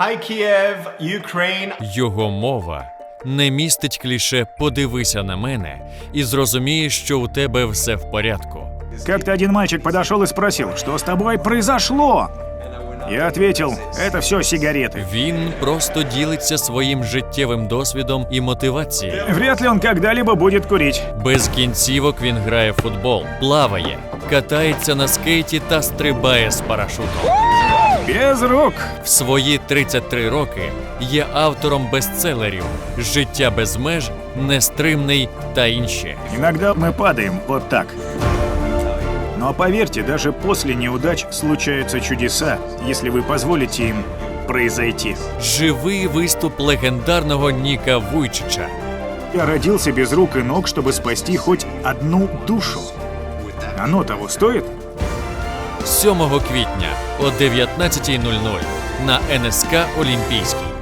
Hi Kiev, Ukraine. Його мова не містить кліше Подивися на мене і зрозумієш, що у тебе все в порядку. Как-то один мальчик подошел и спросил, что с тобой произошло? Я ответил, это все сигареты. Він просто ділиться своїм життєвим досвідом і мотивацією. Вряд ли он когда-либо будет курить. Без кінцівок він грає в футбол, плаває, катається на скейті та стрибає з парашутом Без рук. В свої 33 роки є автором бестселерів Життя без меж, Нестримний та інші. Иногда мы падаем вот так. Но поверьте, даже после неудач случаются чудеса, если вы позволите им произойти. Живий виступ легендарного Ніка Вуйчича. Я родился без рук и ног, чтобы спасти хоть одну душу. Оно того стоит? 7 квітня о 19.00 на НСК Олімпійський.